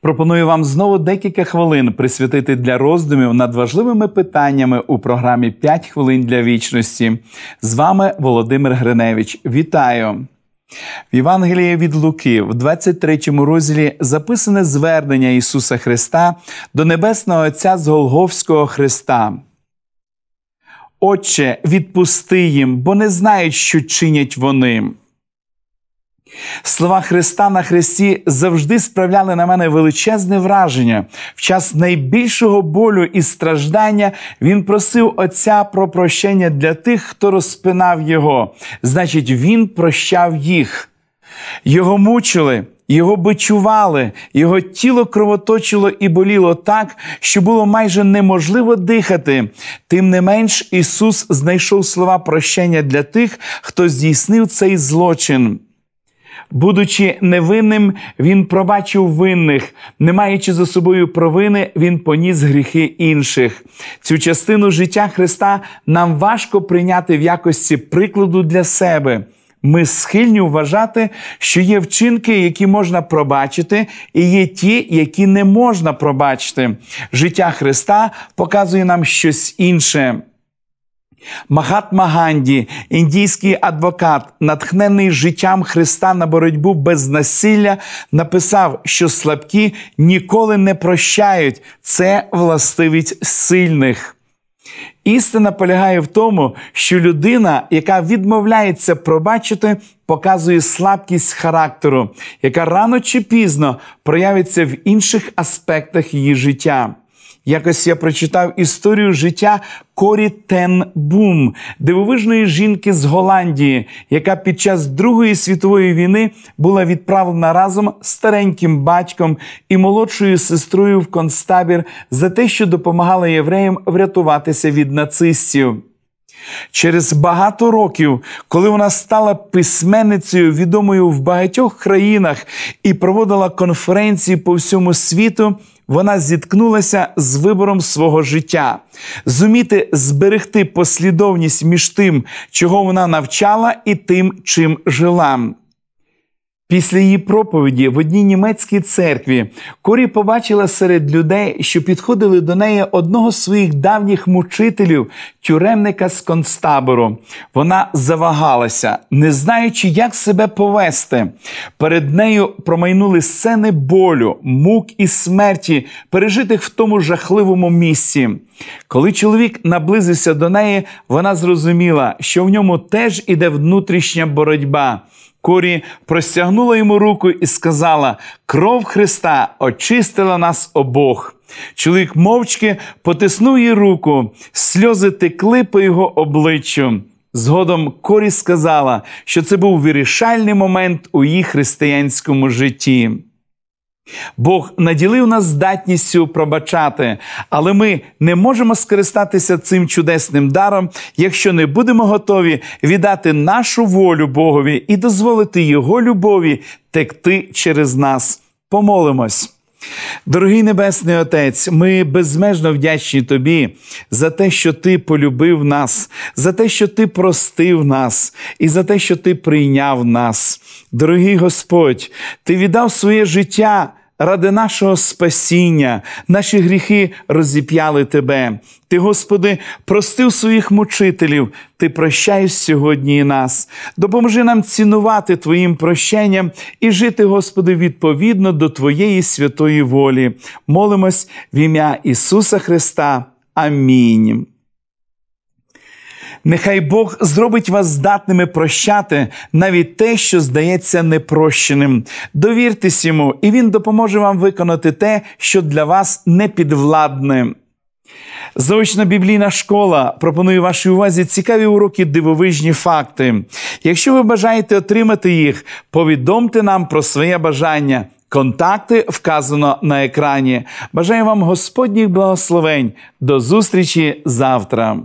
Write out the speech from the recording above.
Пропоную вам знову декілька хвилин присвятити для роздумів над важливими питаннями у програмі «5 хвилин для вічності. З вами Володимир Гриневич. Вітаю! В Євангелії від Луки, в 23 розділі, записане звернення Ісуса Христа до Небесного Отця з Голговського Христа. Отче, відпусти їм, бо не знають, що чинять вони. Слова Христа на Христі завжди справляли на мене величезне враження. В час найбільшого болю і страждання Він просив Отця про прощення для тих, хто розпинав Його. Значить, Він прощав їх. Його мучили, його бичували, його тіло кровоточило і боліло так, що було майже неможливо дихати. Тим не менш, Ісус знайшов слова прощення для тих, хто здійснив цей злочин. Будучи невинним, він пробачив винних, не маючи за собою провини, він поніс гріхи інших. Цю частину життя Христа нам важко прийняти в якості прикладу для себе. Ми схильні вважати, що є вчинки, які можна пробачити, і є ті, які не можна пробачити. Життя Христа показує нам щось інше. Махатма Ганді, індійський адвокат, натхнений життям Христа на боротьбу без насилля, написав, що слабкі ніколи не прощають. Це властивість сильних. Істина полягає в тому, що людина, яка відмовляється пробачити, показує слабкість характеру, яка рано чи пізно проявиться в інших аспектах її життя. Якось я прочитав історію життя Корі Тен Бум, дивовижної жінки з Голландії, яка під час Другої світової війни була відправлена разом з стареньким батьком і молодшою сестрою в концтабір за те, що допомагала євреям врятуватися від нацистів. Через багато років, коли вона стала письменницею, відомою в багатьох країнах і проводила конференції по всьому світу, вона зіткнулася з вибором свого життя, зуміти зберегти послідовність між тим, чого вона навчала, і тим, чим жила. Після її проповіді в одній німецькій церкві Корі побачила серед людей, що підходили до неї одного з своїх давніх мучителів, тюремника з концтабору. Вона завагалася, не знаючи, як себе повести. Перед нею промайнули сцени болю, мук і смерті, пережитих в тому жахливому місці. Коли чоловік наблизився до неї, вона зрозуміла, що в ньому теж іде внутрішня боротьба. Корі простягнула йому руку і сказала: Кров Христа очистила нас обох. Чоловік мовчки потиснув їй руку, сльози текли по його обличчю. Згодом Корі сказала, що це був вирішальний момент у її християнському житті. Бог наділив нас здатністю пробачати, але ми не можемо скористатися цим чудесним даром, якщо не будемо готові віддати нашу волю Богові і дозволити Його любові текти через нас. Помолимось. Дорогий Небесний Отець, ми безмежно вдячні Тобі за те, що Ти полюбив нас, за те, що Ти простив нас, і за те, що Ти прийняв нас. Дорогий Господь, Ти віддав своє життя ради нашого спасіння, наші гріхи розіп'яли Тебе. Ти, Господи, простив своїх мучителів, Ти прощаєш сьогодні і нас. Допоможи нам цінувати Твоїм прощенням і жити, Господи, відповідно до Твоєї святої волі. Молимось в ім'я Ісуса Христа. Амінь. Нехай Бог зробить вас здатними прощати навіть те, що здається непрощеним. Довіртесь йому, і Він допоможе вам виконати те, що для вас непідвладне. Заочна біблійна школа пропонує вашій увазі цікаві уроки, дивовижні факти. Якщо ви бажаєте отримати їх, повідомте нам про своє бажання. Контакти вказано на екрані. Бажаю вам Господніх благословень. До зустрічі завтра.